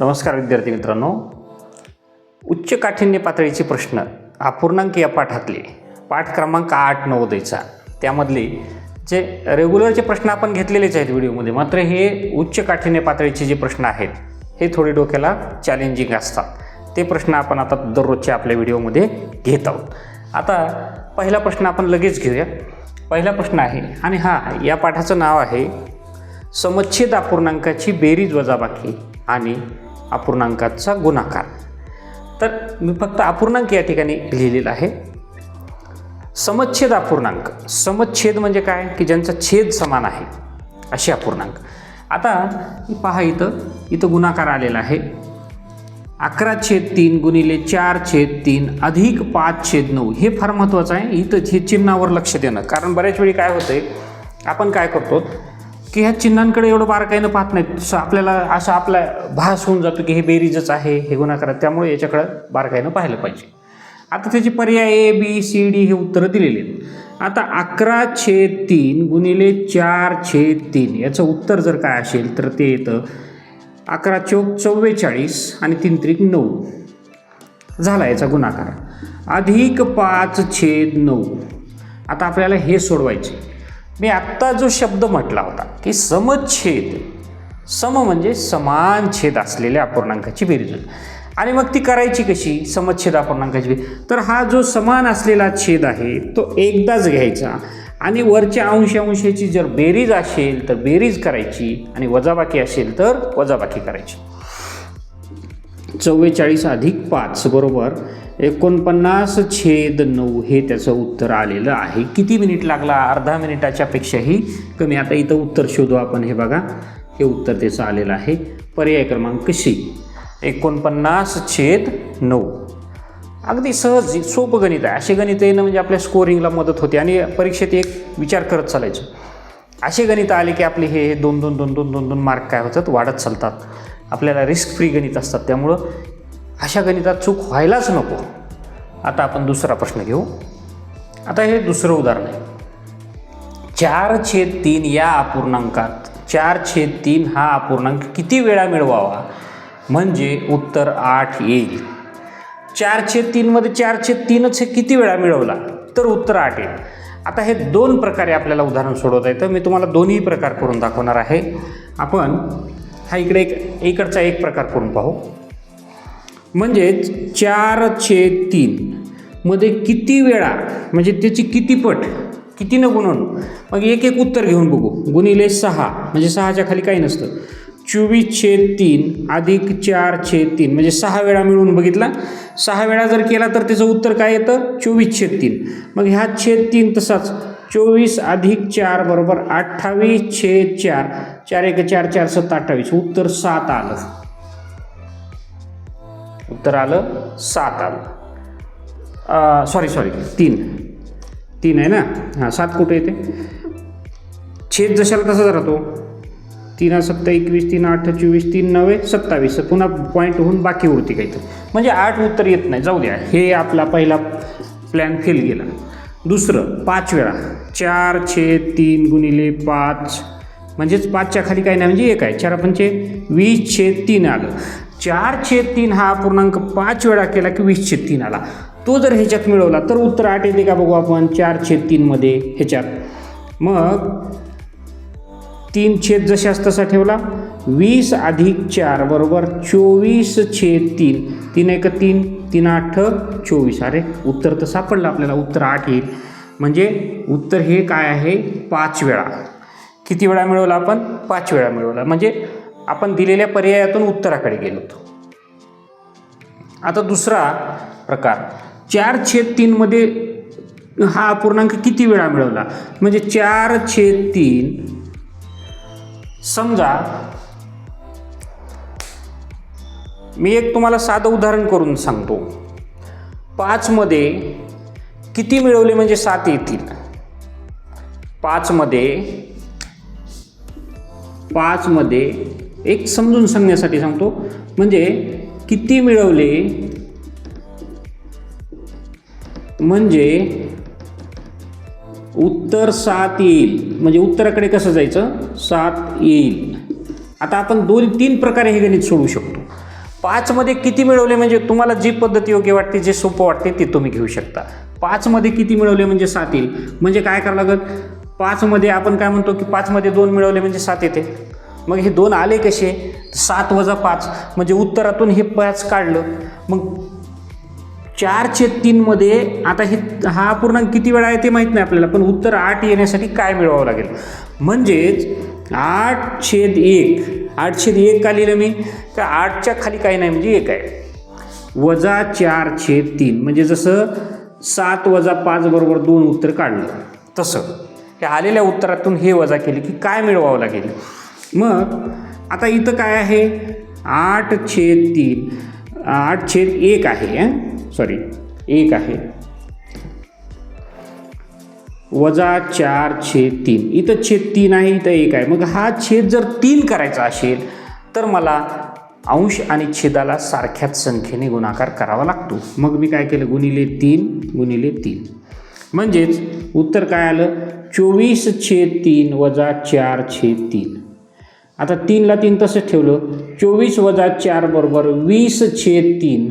नमस्कार विद्यार्थी मित्रांनो. उच्च काठिण्य पातळीचे प्रश्न अपूर्णांक या पाठातले. पाठ क्रमांक आठ नवोदयचा त्यामधले जे रेग्युलरचे प्रश्न आपण घेतलेलेच आहेत व्हिडिओमध्ये मात्र हे उच्च काठिण्य पातळीचे जे प्रश्न आहेत हे थोडे डोक्याला चॅलेंजिंग असतात. ते प्रश्न आपण आता दररोजच्या आपल्या व्हिडिओमध्ये घेत आहोत. आता पहिला प्रश्न आपण लगेच घेऊया. पहिला प्रश्न आहे आणि हा या पाठाचं नाव आहे समच्छेद अपूर्णांकाची बेरीज वजाबाकी आणि अपूर्णांकाचा गुणाकार. तर मी फक्त अपूर्णांक या ठिकाणी लिहिलेला आहे. समच्छेद अपूर्णांक. समच्छेद म्हणजे काय? की ज्यांचा छेद समान आहे. असे अपूर्णांक. आता पहा इथं इथं गुणाकार आलेला आहे. अकरा छेद तीन गुणिले चार छेद तीन अधिक पाच छेद नऊ. हे फार महत्त्वाचं आहे. इथं हे चिन्हावर लक्ष देणं. कारण बऱ्याच वेळी काय होतंय? आपण काय करतो? की ह्या चिन्हांकडे एवढं बारकाईनं पाहत नाहीत. आपल्याला असं आपला भास होऊन जातो की हे बेरीजच आहे हे गुणाकार त्यामुळे याच्याकडं बारकाईनं पाहिलं पाहिजे. आता त्याचे पर्याय ए बी सी डी हे उत्तरं दिलेली आहेत. आता अकरा छेद तीन गुणिले चार छेद तीन याचं उत्तर जर काय असेल तर ते येतं अकरा चौक चव्वेचाळीस आणि तीन त्रिक नऊ. झाला याचा गुणाकार. अधिक पाच छेद नऊ. आता आपल्याला हे सोडवायचे. मी आत्ता जो शब्द म्हटला होता की समच्छेद सम म्हणजे समान छेद असलेल्या अपूर्णांकाची बेरीज. आणि मग ती करायची कशी? समच्छेद अपूर्णांकाची बेरीज. तर हा जो समान असलेला छेद आहे तो एकदाच घ्यायचा. आणि वरच्या अंश अंशाची जर बेरीज असेल तर बेरीज करायची. आणि वजाबाकी असेल तर वजाबाकी करायची. चव्वेचाळीस अधिक पाच बरोबर? एकोणपन्नास छेद नऊ हे त्याचं उत्तर आलेलं आहे. किती मिनिट लागला? अर्धा मिनिटाच्या पेक्षाही कमी. आता इथं उत्तर शोधू आपण. हे बघा हे उत्तर त्याचं आलेलं आहे. पर्याय क्रमांक सी. एकोणपन्नास छेद नऊ. अगदी सहज सोपं गणित आहे. असे गणित येणं म्हणजे आपल्या स्कोरिंगला मदत होते आणि परीक्षेत एक विचार करत चालायचं. असे गणित आले की आपले हे हे दोन दोन दोन दोन दोन दोन मार्क काय होतात? वाढत चालतात. आपल्याला रिस्क फ्री गणित असतात. त्यामुळं अशा गणितात चूक व्हायलाच नको. आता आपण दुसरा प्रश्न घेऊ. आता हे दुसरं उदाहरण आहे. चार छेद तीन या अपूर्णांकात चार छेद तीन हा अपूर्णांक किती वेळा मिळवावा? म्हणजे उत्तर आठ येईल. चार छेद तीनमध्ये चार छेद तीनच हे किती वेळा मिळवला? तर उत्तर आठ येईल. आता हे दोन प्रकारे आपल्याला उदाहरण सोडवता येतं. मी तुम्हाला दोन्ही प्रकार करून दाखवणार आहे. आपण हा इकडे एक इकडचा एक प्रकार करून पाहू. म्हणजेच चार छेद तीन मध्ये किती वेळा म्हणजे त्याची किती पट कितीनं गुणून मग एक एक उत्तर घेऊन बघू. गुणिले सहा म्हणजे सहाच्या खाली काही नसतं. चोवीस छेद तीन अधिक चार छेद तीन म्हणजे सहा वेळा मिळून बघितला. सहा वेळा जर केला तर त्याचं उत्तर काय येतं? चोवीस छेद तीन. मग ह्या छेद तीन तसाच चोवीस अधिक चार बरोबर अठ्ठावीस छेद चार. चार एक चार चार सत्ता अठ्ठावीस. उत्तर सात आलं. उत्तर आलं सात आलं. सॉरी सॉरी तीन. तीन आहे ना? हां सात कुठे येते? छेद जशाला तसाच राहतो तीन सत्ता एकवीस तीन आठ चोवीस तीन नव्हे सत्तावीस. पुन्हा पॉईंट होऊन बाकी उरते काहीतरी. म्हणजे आठ उत्तर येत नाही. जाऊ द्या. हे आपला पहिला प्लॅन फेल गेला. दुसरं पाच वेळा. चार छेद तीन गुणिले पाच. म्हणजेच पाचच्या खाली काय नाही म्हणजे एक आहे. चार पंचे वीस छेद तीन आलं. चार छेद तीन हा पूर्णांक पाच वेळा केला की वीस छेद तीन आला. तो जर ह्याच्यात मिळवला तर उत्तर आठ येते का बघू आपण? चार छेद तीनमध्ये ह्याच्यात. मग तीन छेद जशास तसा ठेवला वीस अधिक चार बरोबर चोवीस छेद तीन. तीन एक तीन तीन आठ चोवीस. अरे उत्तर तर सापडलं आपल्याला उत्तर आठ येईल. म्हणजे उत्तर हे काय आहे? पाच वेळा. किती वेळा मिळवला आपण? पाच वेळा मिळवला. म्हणजे आपण दिलेल्या पर्यायातून उत्तराकडे गेलो होतो. आता दुसरा प्रकार. चार छेद तीनमध्ये हा अपूर्णांक किती वेळा मिळवला? म्हणजे चार छेद तीन समजा मी एक तुम्हाला साधं उदाहरण करून सांगतो. पाचमध्ये किती मिळवले म्हणजे सात येतील? पाचमध्ये पाचमध्ये एक समजून सांगण्यासाठी सांगतो. म्हणजे किती मिळवले? म्हणजे उत्तर सात येईल. म्हणजे उत्तराकडे कसं जायचं? सात येईल. आता आपण दोन तीन प्रकारे हे गणित सोडवू शकतो. पाचमध्ये किती मिळवले? म्हणजे तुम्हाला जी पद्धत योग्य वाटते जे सोपं वाटते ते तुम्ही घेऊ शकता. पाचमध्ये किती मिळवले? म्हणजे सात येईल. म्हणजे काय करावं लागत पाचमध्ये आपण काय म्हणतो की पाचमध्ये दोन मिळवले म्हणजे सात येते. मग हे दोन आले कसे? सात वजा पाच. म्हणजे उत्तरातून हे पाच काढलं. मग चारचे तीनमध्ये आता हे हा पूर्णांक किती वेळा आहे ते माहीत नाही आपल्याला पण उत्तर आठ येण्यासाठी काय मिळवावं लागेल? म्हणजेच आठ छेद एक. आठ छेद एक का लिहिलं मी? तर आठच्या खाली काही नाही म्हणजे एक आहे. वजा चार छेद तीन. म्हणजे जसं सात वजा पाच बरोबर दोन उत्तर काढलं तसं. हे आलेल्या उत्तरातून हे वजा केले की काय मिळवावं लागेल? मग आता इथं काय आहे? आठ छेद तीन आठ छेद एक आहे सॉरी एक आहे. वजा चार छेद तीन. इथं छेद तीन आहे इथं एक आहे. मग हा छेद जर तीन करायचा असेल तर मला अंश आणि छेदाला सारख्याच संख्येने गुणाकार करावा लागतो. मग मी काय केलं? गुणिले तीन गुणिले तीन. म्हणजेच उत्तर काय आलं? चोवीस छेद तीन वजा चार छे तीन. आता तीनला तीन तसंच ठेवलं. चोवीस वजा चार बरोबर वीस छेद तीन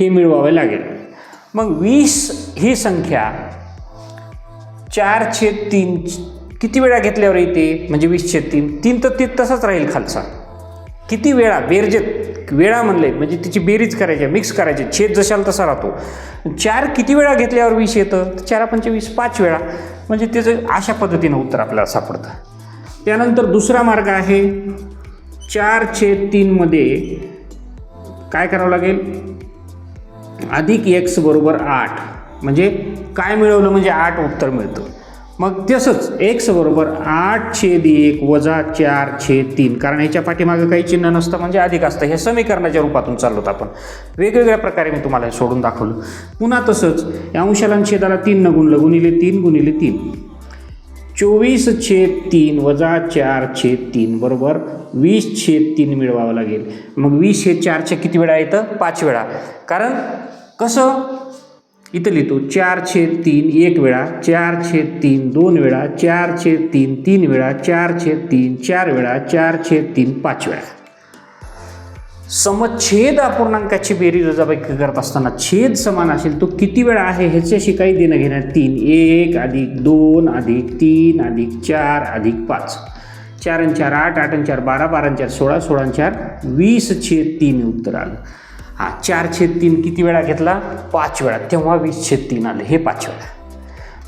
हे मिळवावे लागेल. मग वीस ही संख्या चार छेद तीन किती वेळा घेतल्यावर येते? म्हणजे वीस छेद तीन. तीन तर ते तसाच राहील खालचा. किती वेळा बेरजेत वेळा म्हणले म्हणजे तिची बेरीज करायची मिक्स करायची छेद जशाल तसा राहतो. चार किती वेळा घेतल्यावर वीस येतं? तर चारा पंचवीस पाच वेळा. म्हणजे त्याचं अशा पद्धतीनं उत्तर आपल्याला सापडतं. त्यानंतर दुसरा मार्ग आहे चार छेद तीनमध्ये काय करावं लागेल? अधिक एक्स बरोबर आठ. म्हणजे काय मिळवलं? म्हणजे आठ उत्तर मिळतं. मग तसंच एक्स बरोबर आठ छेद एक वजा चार छेद तीन. कारण ह्याच्या पाठीमागं काही चिन्ह नसतं म्हणजे अधिक असतं. हे समीकरणाच्या रूपातून चाललो चाललोत आपण. वेगवेगळ्या प्रकारे मी तुम्हाला हे सोडून दाखवलं. पुन्हा तसंच या अंशाला छेदाला तीन न गुणलं गुणिले तीन गुणिले तीन. चोवीस छेद तीन वजा चार छेद तीन बरोबर वीस छेद तीन मिळवावं लागेल. मग वीस छेद चारच्या किती वेळा येतं? पाच वेळा. कारण कसं? इथं लिहितो चार छेद तीन एक वेळा चार छेद तीन दोन वेळा चार छेद तीन तीन वेळा चार छेद तीन चार वेळा चार छेद तीन पाच वेळा. समच्छेद अपूर्णांकाची बेरीज वजाबाकी करत असताना छेद समान असेल तो किती वेळा आहे ह्याच्याशी काही देणं घेणार तीन एक अधिक दोन अधिक तीन अधिक चार अधिक पाच. चार आणि चार आठ आठ आणि चार बारा बारा चार सोळा सोळा चार वीस छेद तीन उत्तर आलं. हा चार छेद तीन किती वेळा घेतला? पाच वेळा. तेव्हा वीस छेद तीन आले. हे पाच वेळा.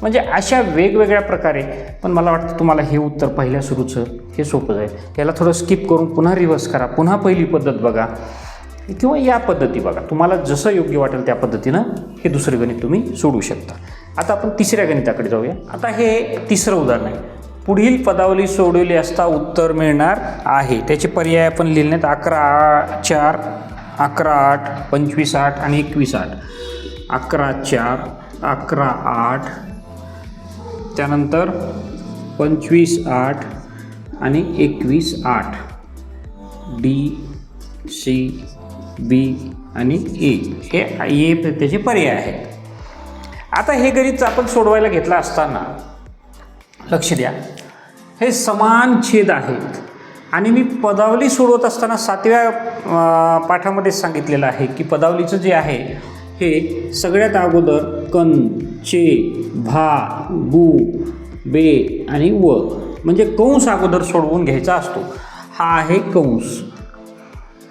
म्हणजे अशा वेगवेगळ्या प्रकारे पण मला वाटतं तुम्हाला हे उत्तर पहिल्या सुरूचं हे सोपं जाईल. याला थोडं स्किप करून पुन्हा रिव्हर्स करा. पुन्हा पहिली पद्धत बघा. किंवा या पद्धती बघा. तुम्हाला जसं योग्य वाटेल त्या पद्धतीनं हे दुसरं गणित तुम्ही सोडू शकता. आता आपण तिसऱ्या गणिताकडे जाऊया. आता हे तिसरं उदाहरण आहे. पुढील पदावली सोडवली असता उत्तर मिळणार आहे. त्याचे पर्याय आपण लिहिण्यात अकरा चार अकरा आठ पंचवीस आठ आणि एकवीस आठ. अकरा चार अकरा आठ. त्यानंतर पंचवीस आठ आणि एकवीस आठ. डी सी बी आणि ए हे ए त्याचे पर्याय आहेत. आता हे गणित आपण सोडवायला घेतला असताना लक्ष द्या. हे समान छेद आहेत. आणि मी पदावली सोडवत असताना सातव्या पाठामध्ये सांगितलेलं आहे की पदावलीचं जे आहे हे सगळ्यात अगोदर कन चे भा बू बे आणि व म्हणजे कंस अगोदर सोडवून घ्यायचा असतो. हा आहे कंस.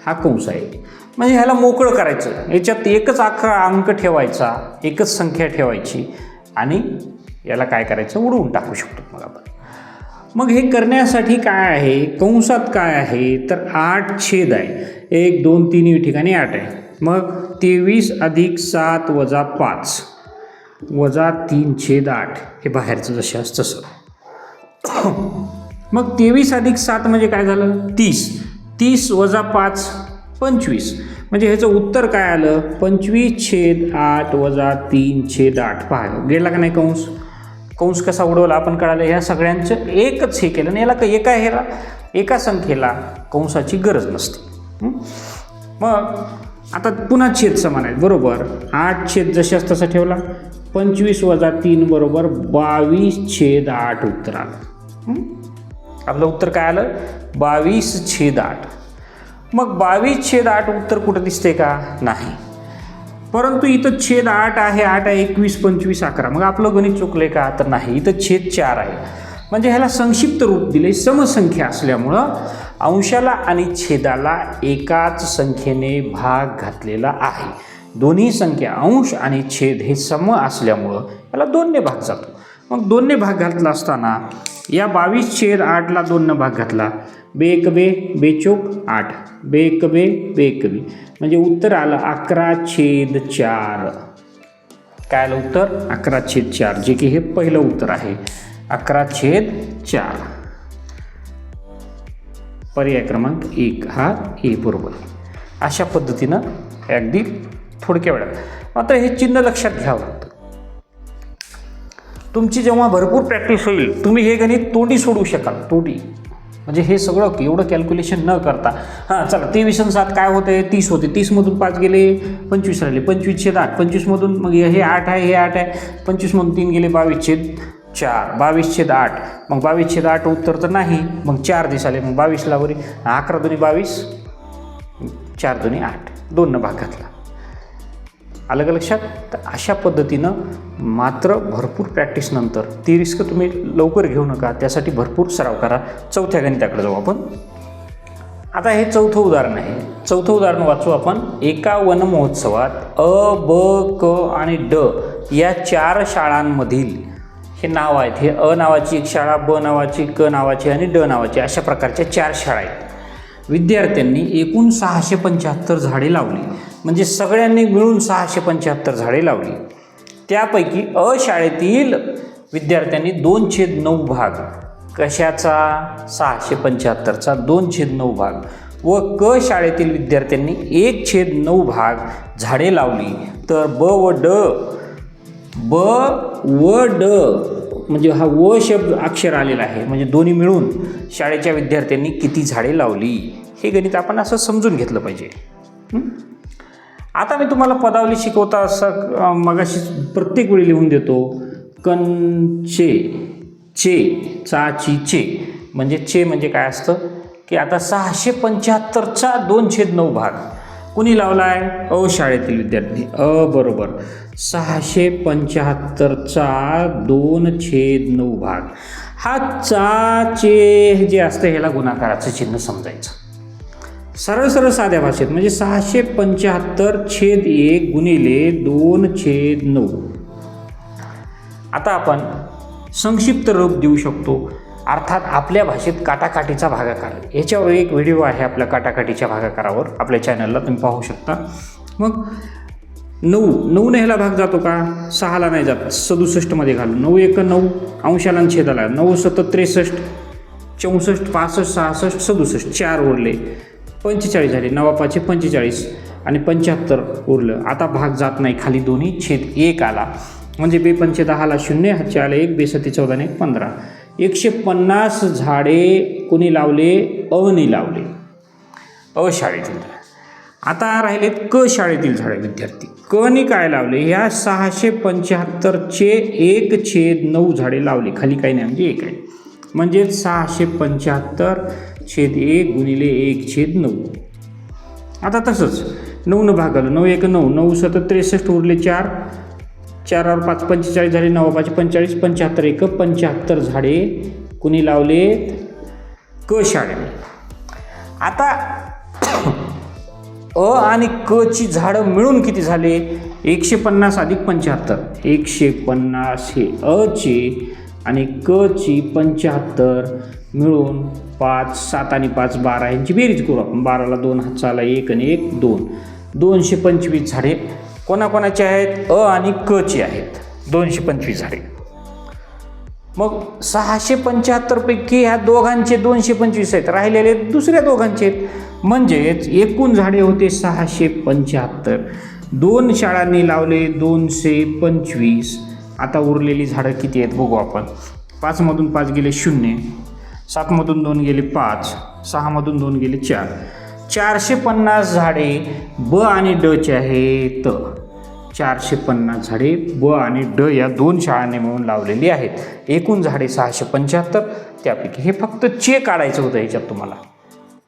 हा कंस आहे. म्हणजे ह्याला मोकळं करायचं. याच्यात एकच अकरा अंक ठेवायचा एकच संख्या ठेवायची आणि याला काय करायचं? उडवून टाकू शकतो मग आपण. मग हे करण्यासाठी काय आहे? कंसात काय आहे? तर आठ छेद आहे. एक दोन तिन्ही ठिकाणी आठ आहे. मग तेवीस अधिक सात वजा पाच. वजा तीन छेद आठ. हे बाहेरचं जसे असतं तसं. मग तेवीस अधिक सात म्हणजे काय झालं? तीस. तीस वजा पाच पंचवीस. म्हणजे ह्याचं उत्तर काय आलं? पंचवीस छेद आठ वजा तीन छेद आठ. पहा गेला का नाही कंस? कंस कसा उडवला आपण कळालं ह्या सगळ्यांचं एकच हे केलं. आणि याला का एका ह्याला एका संख्येला कंसाची गरज नसते. मग आता पुन्हा छेद समान आहेत. बरोबर आठ छेद जशाच तसा ठेवला. पंचवीस वजा तीन बरोबर बावीस छेद आठ उत्तर आलं. आपलं उत्तर काय आलं? बावीस छेद आठ. मग बावीस छेद आठ उत्तर कुठं दिसते का? नाही. परंतु इथं छेद आठ आहे आठ आहे एकवीस पंचवीस अकरा. मग आपलं गणित चुकलं आहे का? तर नाही. इथं छेद चार आहे. म्हणजे ह्याला संक्षिप्त रूप दिले समसंख्या असल्यामुळं अंशाला आणि छेदाला एकाच संख्येने भाग घातलेला आहे. दोन्ही संख्या अंश आणि छेद हे सम असल्यामुळं याला दोनने भाग जातो. मग दोनने भाग घातला असताना या बावीस छेद आठला दोननं भाग घातला. बे एक बे बेचोक आठ. बे एक बे बे एक बे. म्हणजे उत्तर आलं अकरा छेद चार. काय आलं उत्तर? अकरा छेद चार. जे की हे पहिलं उत्तर आहे. अकरा छेद चार. पर्याय क्रमांक एक. हा ए बरोबर. अशा पद्धतीनं अगदी थोडक्या वेळात. मात्र हे चिन्ह लक्षात घ्यावं लागतं. तुमची जेव्हा भरपूर प्रॅक्टिस होईल तुम्ही हे गणित तोंडी सोडू शकाल. तोंडी. म्हणजे हे सगळं एवढं कॅल्क्युलेशन न करता. हां चला तेवीस आणि सात काय होते? तीस होते. तीसमधून पाच गेले पंचवीस राहिले. पंचवीसशे आठ. पंचवीसमधून मग हे आठ आहे हे आठ आहे. पंचवीसमधून तीन गेले बावीस छेद चार. बावीस छेद आठ. मग बावीस छेद आठ उत्तर तर नाही. मग चार दिवस आले मग बावीसला वरी. अकरा दोन्ही बावीस. चार दोन्ही आठ. दोननं भाग घातला आलं का लक्षात. तर अशा पद्धतीनं मात्र भरपूर प्रॅक्टिसनंतर ती रिस्क तुम्ही लवकर घेऊ नका. त्यासाठी भरपूर सराव करा. चौथ्या गणिताकडे जाऊ आपण. आता हे चौथं उदाहरण आहे. चौथं उदाहरण वाचू आपण. एका वन महोत्सवात अ ब क आणि ड या चार शाळांमधील हे नाव आहेत. हे अ नावाची एक शाळा ब नावाची क नावाची आणि ड नावाची अशा प्रकारच्या चार शाळा आहेत. विद्यार्थ्यांनी एकूण सहाशे पंच्याहत्तर झाडे लावली. म्हणजे सगळ्यांनी मिळून सहाशे पंच्याहत्तर झाडे लावली. त्यापैकी अ शाळेतील विद्यार्थ्यांनी दोन छेद नऊ भाग कशाचा? सहाशे पंच्याहत्तरचा दोन छेद नऊ भाग व क शाळेतील विद्यार्थ्यांनी एक छेद नऊ भाग झाडे लावली. तर ब व ड ब व ड म्हणजे हा व शब्द अक्षर आलेला आहे म्हणजे दोन्ही मिळून शाळेच्या विद्यार्थ्यांनी किती झाडे लावली? हे गणित आपण असं समजून घेतलं पाहिजे. आता मी तुम्हाला पदावली शिकवता असं मगाशी प्रत्येक वेळी लिहून देतो. कन चे चाची चे म्हणजे चे म्हणजे काय असतं? की आता सहाशे पंच्याहत्तरचा दोन छेद नऊ भाग. कुणी लावला आहे अ शाळेतील विद्यार्थी. अ बरोबर. सहाशे पंच्याहत्तरचा दोन छेद नऊ भाग. हा चा चे जे असतं ह्याला गुणाकाराचं चिन्ह समजायचं. सरळ सरळ साध्या भाषेत म्हणजे सहाशे पंच्याहत्तर छेद एक गुणिले दोन छेद नऊ. आता आपण संक्षिप्त रूप देऊ शकतो. अर्थात आपल्या भाषेत काटाकाटीचा भागाकार. याच्यावर एक व्हिडिओ आहे आपल्या काटाकाटीच्या भागाकारावर. आपल्या चॅनलला तुम्ही पाहू शकता. मग नऊ नऊ ह्याला भाग जातो का? सहाला नाही जात. सदुसष्टमध्ये घालू. नऊ एक नऊ अंशाला छेदाला. नऊ सतत त्रेसष्ट चौसष्ट पासष्ट सहासष्ट सदुसष्ट. चार उरले पंचेचाळीस झाले. नवापाचे पंचेचाळीस आणि पंच्याहत्तर उरलं. आता भाग जात नाही. खाली दोन्ही छेद एक आला. म्हणजे बे पंचे दहाला शून्य हातचे आले एक बेसती चौदा चौदाने एक पंधरा. एकशे पन्नास झाडे कोणी लावले? अवनी लावले. अ शाळेतील आता राहिलेत क शाळेतील झाडे विद्यार्थी. कनी काय लावले? ह्या सहाशे पंच्याहत्तरचे एक छेद नऊ झाडे लावले. खाली काही नाही म्हणजे एक आहे. म्हणजेच सहाशे पंच्याहत्तर छेद एक गुणिले एक छेद नऊ. आता तसंच नऊनं भागालं नऊ एक नऊ नऊ सतत त्रेसष्ट उरले चार. चारावर पाच पंचेचाळीस झाले नऊ पाच पंचेचाळीस पंच्याहत्तर एक पंच्याहत्तर झाडे कुणी लावले? क शाळेने आता अ आणि क ची झाडं मिळून किती झाले? एकशे पन्नास अधिक पंच्याहत्तर. एकशे पन्नास हे अ चे आणि क ची पंच्याहत्तर. मिळून पाच सात आणि पाच बारा यांची बेरीज करू आपण. बाराला दोन हातचाला एक आणि एक दोन. दोनशे पंचवीस झाडे कोणाकोणाचे आहेत? अ आणि क ची आहेत. दोनशे पंचवीस झाडे. मग सहाशे पंच्याहत्तरपैकी ह्या दोघांचे दोनशे पंचवीस आहेत. राहिलेले दुसऱ्या दोघांचे आहेत. म्हणजेच एकूण झाडे होते सहाशे पंच्याहत्तर. दोन शाळांनी लावले दोनशे पंचवीस. आता उरलेली झाडं किती आहेत बघू आपण. पाचमधून पाच गेले शून्य. सातमधून दोन गेले पाच सहामधून दोन गेले चार. चारशे पन्नास झाडे ब आणि डचे आहेत चारशे पन्नास झाडे ब आणि ड या दोन शाळांनी मिळून लावलेली आहेत. एकूण झाडे सहाशे पंच्याहत्तर त्यापैकी हे फक्त चे काढायचं होतं ह्याच्यात तुम्हाला.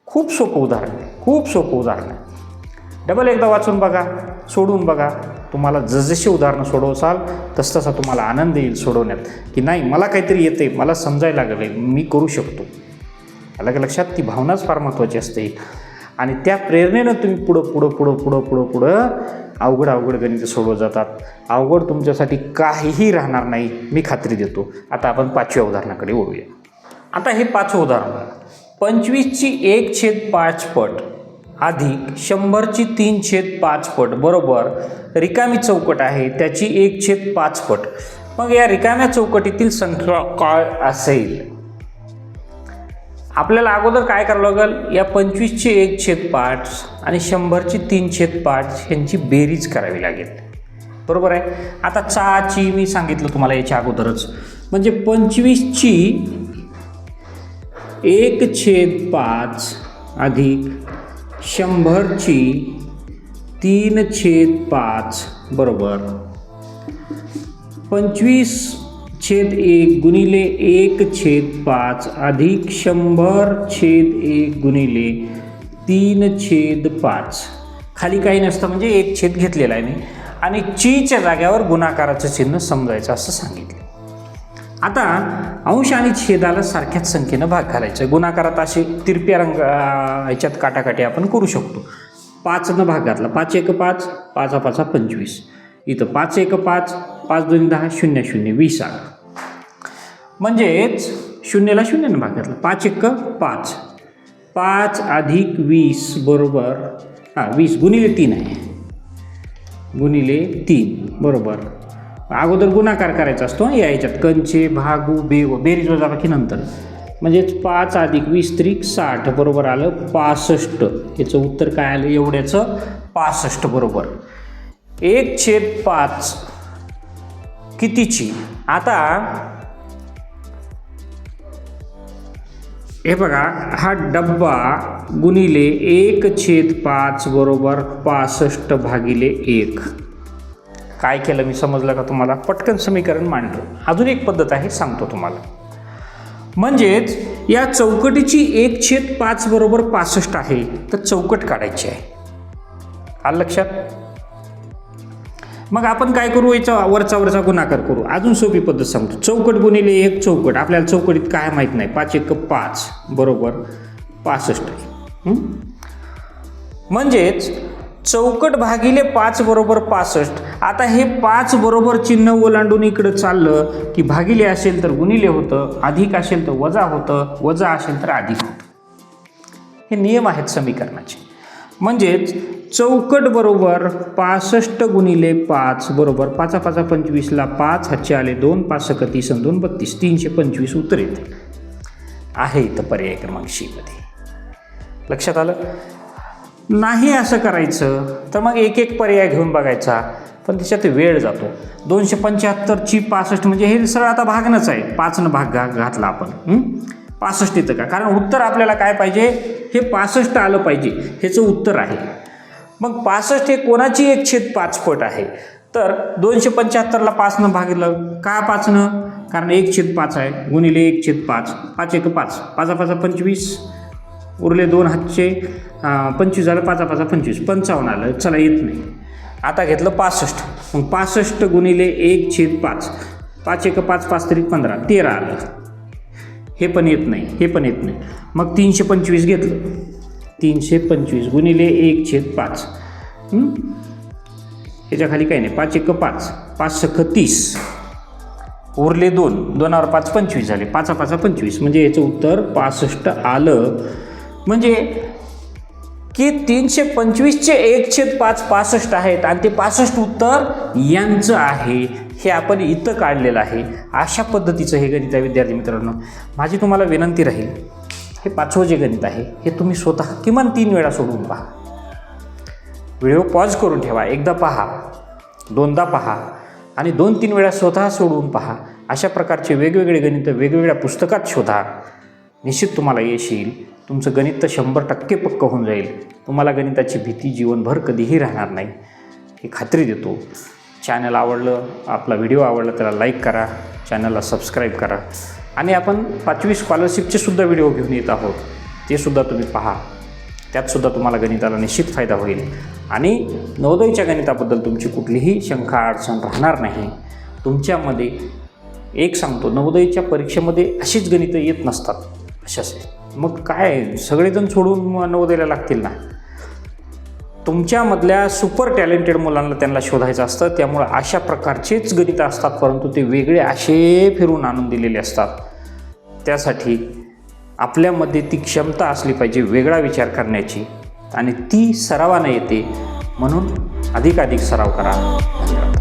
खूप सोपं उदाहरण आहे. खूप सोपं उदाहरण आहे. डबल एकदा वाचून बघा सोडून बघा. तुम्हाला जसजशी उदाहरणं सोडवसाल तस तसा तुम्हाला आनंद येईल सोडवण्यात. की नाही मला काहीतरी येते मला समजायला लागले मी करू शकतो. अलग लक्षात ती भावनाच फार महत्त्वाची असते. आणि त्या प्रेरणेनं तुम्ही पुढं पुढं पुढं पुढं पुढं पुढं अवघड अवघड गणितं सोडवत जातात. अवघड तुमच्यासाठी काहीही राहणार नाही मी खात्री देतो. आता आपण पाचव्या उदाहरणाकडे ओढूया आता हे पाचवं उदाहरण. पंचवीसची एक छेद पाच पट. अधिक शंभरची तीन छेद पाचपट बरोबर? रिकामी चौकट आहे त्याची एक छेद पाच पट. मग या रिकाम्या चौकटीतील संख्या काय असेल? आपल्याला अगोदर काय करावं लागेल? या पंचवीसची एक छेद पाच आणि शंभरची तीन छेद पाच यांची बेरीज करावी लागेल. बरोबर आहे? आता चहाची मी सांगितलं तुम्हाला याच्या अगोदरच. म्हणजे पंचवीसची एक छेद पाच अधिक शंभरची तीन छेद पाच बरोबर. पंचवीस छेद एक गुणिले एक छेद पाच अधिक शंभर छेद एक गुणिले तीन छेद पाच. खाली काही नसतं म्हणजे एक छेद घेतलेला आहे मी. आणि चीच्या जाग्यावर गुणाकाराचं चिन्ह समजायचं असं सांगितलं. आता अंश आणि छेदाला सारख्याच संख्येनं भाग घालायचा. गुणाकारात असे तिरप्या रंग याच्यात ह्याच्यात काटाकाटी आपण करू शकतो. पाचनं भाग घातला. पाच एक पाच पाचा पाचा पंचवीस. इथं पाच एक पाच पाच दोन दहा शून्य शून्य वीस आठ म्हणजेच शून्यला शून्यनं भाग घातला. पाच एक पाच. पाच अधिक वीस बरोबर हां वीस गुणिले तीन आहे. गुणिले तीन बरोबर. अगोदर गुणाकार करायचा असतो या ह्याच्यात. कंचे भागू बेव बेरीज वजा की नंतर. म्हणजेच पाच अधिक वीस त्रिक साठ बरोबर आलं पासष्ट. याचं उत्तर काय आलं? एवढ्याचं पासष्ट बरोबर. एक छेद पाच. कितीची? आता हे बघा हा डब्बा गुणिले एक छेद पाच बरोबर पासष्ट भागिले एक. काय केलं मी समजलं का तुम्हाला? पटकन समीकरण मांडलं. अजून एक पद्धत आहे सांगतो तुम्हाला. म्हणजेच या चौकटीची एक छेद पाच बरोबर पासष्ट आहे तर चौकट काढायची आहे. आलं लक्षात? मग आपण काय करू? याचा वरचा वरचा गुणाकार करू. अजून सोपी पद्धत सांगतो. चौकट गुणिले एक चौकट. आपल्याला चौकटीत काय माहीत नाही. पाच एक पाच बरोबर पासष्ट आहे. म्हणजेच चौकट भागिले पाच बरोबर पासष्ट. आता हे पाच बरोबर चिन्ह ओलांडून इकडं चाललं की भागिले असेल तर गुणिले होतं अधिक असेल तर वजा होतं वजा असेल तर अधिक होतं. हे नियम आहेत समीकरणाचे. म्हणजेच चौकट बरोबर पासष्ट गुणिले पाच बरोबर पाचा पाचा पंचवीसला पाच हातचे आले दोन पाच तीस आणि दोन बत्तीस तीनशे पंचवीस उत्तर. येते आहे इथं पर्याय क्रमांक शीमध्ये. लक्षात आलं? नाही असं करायचं. तर मग एक एक पर्याय घेऊन बघायचा. पण त्याच्यात वेळ जातो. दोनशे पंच्याहत्तरची पासष्ट म्हणजे हे सरळ आता भागणंच आहे. पाचनं भाग घा घातला आपण. पासष्टीचं पासष्ट येतं का? कारण उत्तर आपल्याला काय पाहिजे? हे पासष्ट आलं पाहिजे. ह्याचं उत्तर आहे. मग पासष्ट हे कोणाची एक छेद पाचपट आहे? तर दोनशे पंच्याहत्तरला पाचनं भागलं. का पाचनं? कारण एक छेद पाच आहे. गुणिले एक छेद पाच. पाच एक पाच. पाचा पाचा पंचवीस. उरले दोन हातचे पंचवीस झालं पाचा पाचा पंचवीस. पंचावन्न आलं. चला येत नाही. आता घेतलं पासष्ट. मग पासष्ट गुणिले एक छेद पाच. पाच एक पाच पाच तरी पंधरा. तेरा आलं. हे पण येत नाही. हे पण येत नाही. मग तीनशे पंचवीस घेतलं. तीनशे पंचवीस गुणिले एक छेद पाच. याच्याखाली काही नाही. पाच एक पाच. पाच सख तीस. उरले दोन. दोनावर पाच पंचवीस झाले. पाचा पाचा पंचवीस. म्हणजे याचं उत्तर पासष्ट आलं. म्हणजे की तीनशे पंचवीसचे एक छेद पाच पासष्ट आहेत आणि ते पासष्ट उत्तर यांचं आहे. हे आपण इथं काढलेलं आहे. अशा पद्धतीचं हे गणित आहे विद्यार्थी मित्रांनो. माझी तुम्हाला विनंती राहील हे पाचवं जे गणित आहे हे तुम्ही स्वतः किमान तीन वेळा सोडवून पहा. व्हिडिओ पॉज करून ठेवा. एकदा पहा दोनदा पहा आणि दोन तीन वेळा स्वतः सोडवून पहा. अशा प्रकारचे वेगवेगळे गणितं वेगवेगळ्या पुस्तकात शोधा. निश्चित तुम्हाला यश येईल. तुमचं गणित तर शंभर टक्के पक्क होऊन जाईल. तुम्हाला गणिताची भीती जीवनभर कधीही राहणार नाही. ही खात्री देतो. चॅनल आवडलं आपला व्हिडिओ आवडला त्याला लाईक करा. चॅनलला सबस्क्राईब करा. आणि आपण पाचवी स्कॉलरशिपचे सुद्धा व्हिडिओ घेऊन येत आहोत. ते सुद्धा तुम्ही पहा. त्यातसुद्धा तुम्हाला गणिताला निश्चित फायदा होईल. आणि नवोदयच्या गणिताबद्दल तुमची कुठलीही शंका अडचण राहणार नाही. तुमच्यामध्ये एक सांगतो नवोदयच्या परीक्षेमध्ये अशीच गणितं येत नसतात. अशाच मग काय सगळेजण सोडून नवोदयला लागतील ना? तुमच्यामधल्या सुपर टॅलेंटेड मुलांना त्यांना शोधायचं असतं. त्यामुळं अशा प्रकारचेच गणितं असतात परंतु ते वेगळे असे फिरून आणून दिलेले असतात. त्यासाठी आपल्यामध्ये ती क्षमता असली पाहिजे वेगळा विचार करण्याची. आणि ती सरावानं येते. म्हणून अधिकाधिक सराव करा. धन्यवाद.